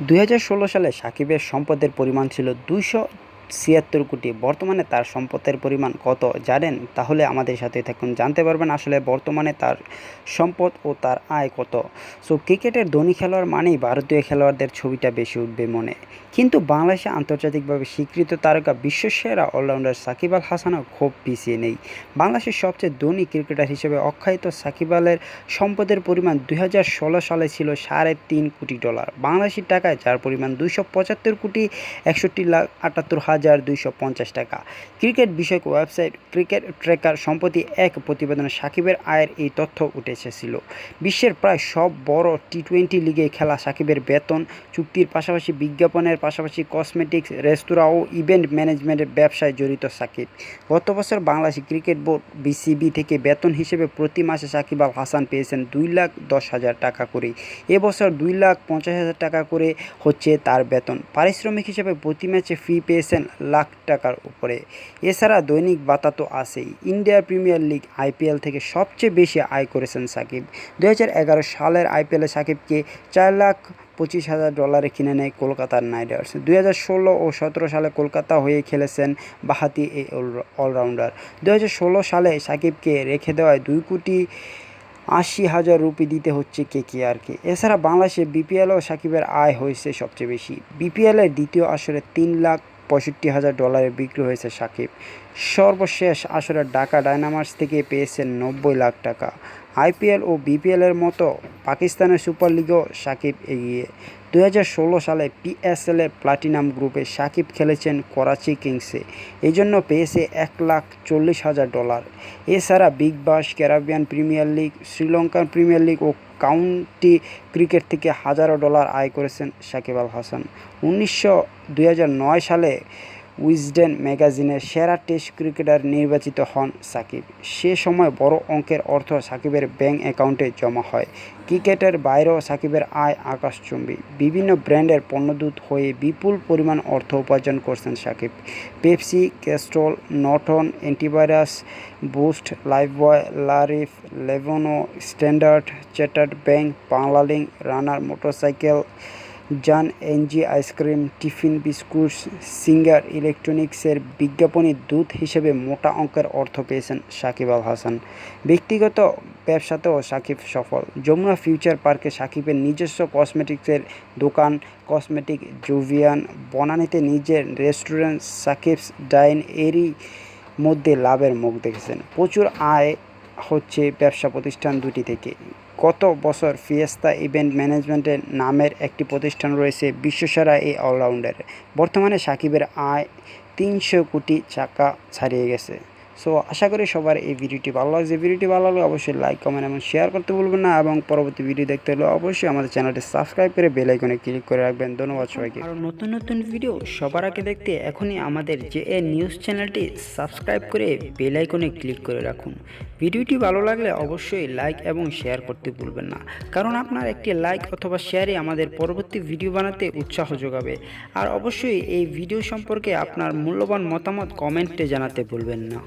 দু হাজার ষোলো সালে সাকিবের সম্পদের পরিমাণ ছিল দুইশো ছিয়াত্তর কোটি। বর্তমানে তার সম্পদের পরিমাণ কত জানেন? তাহলে আমাদের সাথে থাকুন। জানতে পারবেন আসলে বর্তমানে তার সম্পদ ও তার আয় কত। সো, ক্রিকেটের ধনী খেলোয়াড় মানেই ভারতীয় খেলোয়াড়দের ছবিটা বেশি উঠবে মনে। কিন্তু বাংলাদেশে আন্তর্জাতিকভাবে স্বীকৃত তারকা বিশ্বসেরা অলরাউন্ডার সাকিব আল হাসানও খুব পিছিয়ে নেই। বাংলাদেশের সবচেয়ে ধনী ক্রিকেটার হিসেবে অখ্যায়িত সাকিব আলের সম্পদের পরিমাণ দুই হাজার ষোলো সালে ছিল সাড়ে তিন কোটি ডলার। বাংলাদেশি টাকায় যার পরিমাণ দুইশো পঁচাত্তর কোটি, একষট্টি লাখ আটাত্তর হাজার দুইশো পঞ্চাশ টাকা। ক্রিকেট বিষয়ক ওয়েবসাইট ক্রিকেট ট্র্যাকার সম্প্রতি এক প্রতিবেদনে সাকিবের আয়ের এই তথ্য উঠে এসেছিল বিশ্বের প্রায় সব বড় টি টোয়েন্টি লিগে খেলা সাকিবের বেতন, চুক্তির পাশাপাশি বিজ্ঞাপনের পাশাপাশি কসমেটিক্স, রেস্তোরাঁ ও ইভেন্ট ম্যানেজমেন্টের ব্যবসায় জড়িত সাকিব। গত বছর বাংলাদেশ ক্রিকেট বোর্ড বিসিবি থেকে বেতন হিসেবে প্রতি মাসে সাকিব আল হাসান পেয়েছেন দুই লাখ দশ হাজার টাকা করে। এবছর দুই লাখ পঞ্চাশ হাজার টাকা করে হচ্ছে তার বেতন। পারিশ্রমিক হিসেবে প্রতি ম্যাচে ফি পেয়েছেন লাখ টাকার উপরে। এছাড়া দৈনিক বাতা তো আছেই। ইন্ডিয়া প্রিমিয়ার লিগ আইপিএল থেকে সবচেয়ে বেশি আয় করেছেন সাকিব। দু হাজার এগারো সালের আইপিএলে সাকিবকে চার লাখ পঁচিশ হাজার ডলারে কিনে নেয় কলকাতার নাইট রাইডার্স দুই ষোলো ও সতেরো সালে কলকাতা হয়ে খেলেছেন বাহাতি এই অলরাউন্ডার। দু হাজার ষোলো সালে সাকিবকে রেখে দেওয়ায় দুই কোটি আশি হাজার রুপি দিতে হচ্ছে কে কে আরকে এছাড়া বাংলাদেশে বিপিএলও সাকিবের আয় হয়েছে সবচেয়ে বেশি। বিপিএলের দ্বিতীয় আসরে তিন লাখ পঁয়ষট্টি হাজার ডলারে বিক্রি হয়েছে সাকিব। সর্বশেষ আসরে ঢাকা ডায়নামার্স থেকে পেয়েছেন নব্বই লাখ টাকা। আইপিএল ও বিপিএলের মতো পাকিস্তানের সুপার লিগেও সাকিব এগিয়ে। দুই হাজার ষোলো সালে পিএসএলে প্লাটিনাম গ্রুপে সাকিব খেলেছেন করাচি কিংসে। এই জন্য পেয়েছে এক লাখ চল্লিশ হাজার ডলার। এছাড়া big bash Caribbean premier league Sri Lankan premier league ও কাউন্টি ক্রিকেট থেকে হাজারো ডলার আয় করেছেন সাকিব আল হাসান। উনিশশো সালে উইজডেন ম্যাগাজিনের সেরা টেস্ট ক্রিকেটার নির্বাচিত হন সাকিব। সে সময় বড় অঙ্কের অর্থ সাকিবের ব্যাঙ্ক অ্যাকাউন্টে জমা হয়। ক্রিকেটের বাইরেও সাকিবের আয় আকাশচুম্বী। বিভিন্ন ব্র্যান্ডের পণ্যদূত হয়ে বিপুল পরিমাণ অর্থ উপার্জন করছেন Shakib. Pepsi, Castrol Norton antivirus, Boost, Lifebuoy, লারিফ, Lenovo, Standard, Chartered bank Banglalink Runner motorcycle জান NG ice cream tiffin biscuits, Singer ইলেকট্রনিক্সের বিজ্ঞাপনী দূত হিসেবে মোটা অঙ্কের অর্থ পেয়েছেন সাকিব আল হাসান। ব্যক্তিগত ব্যবসাতেও সাকিব সফল। যমুনা ফিউচার পার্কে সাকিবের নিজস্ব কসমেটিক্সের দোকান, কসমেটিক জুভিয়ান বনানীতে নিজের রেস্টুরেন্ট সাকিবস ডাইন এরই মধ্যে লাভের মুখ দেখেছেন। প্রচুর আয় হচ্ছে ব্যবসা প্রতিষ্ঠান দুটি থেকে। গত বছর ফিয়েস্তা ইভেন্ট ম্যানেজমেন্টের নামের একটি প্রতিষ্ঠান রয়েছে বিশ্বসেরা এই অলরাউন্ডার বর্তমানে সাকিবের আয় তিনশো কোটি টাকা ছাড়িয়ে গেছে। সো আশা করি সবার এই ভিডিওটি ভালো লাগছে ভিডিওটি ভালো লাগলে, অবশ্যই লাইক কমেন্ট এবং শেয়ার করতে ভুলবেন না এবং পরবর্তী ভিডিও দেখতে হলে অবশ্যই আমাদের চ্যানেলটি সাবস্ক্রাইব করে বেল আইকনে ক্লিক করে রাখবেন। ধন্যবাদ সবাইকে। আর নতুন নতুন ভিডিও সবার আগে দেখতে এখনই আমাদের যে এ নিউজ চ্যানেলটি সাবস্ক্রাইব করে বেল আইকনে ক্লিক করে রাখুন। ভিডিওটি ভালো লাগলে অবশ্যই লাইক এবং শেয়ার করতে ভুলবেন না। কারণ আপনার একটি লাইক অথবা শেয়ারই আমাদের পরবর্তী ভিডিও বানাতে উৎসাহ যোগাবে। আর অবশ্যই এই ভিডিও সম্পর্কে আপনার মূল্যবান মতামত কমেন্টে জানাতে ভুলবেন না।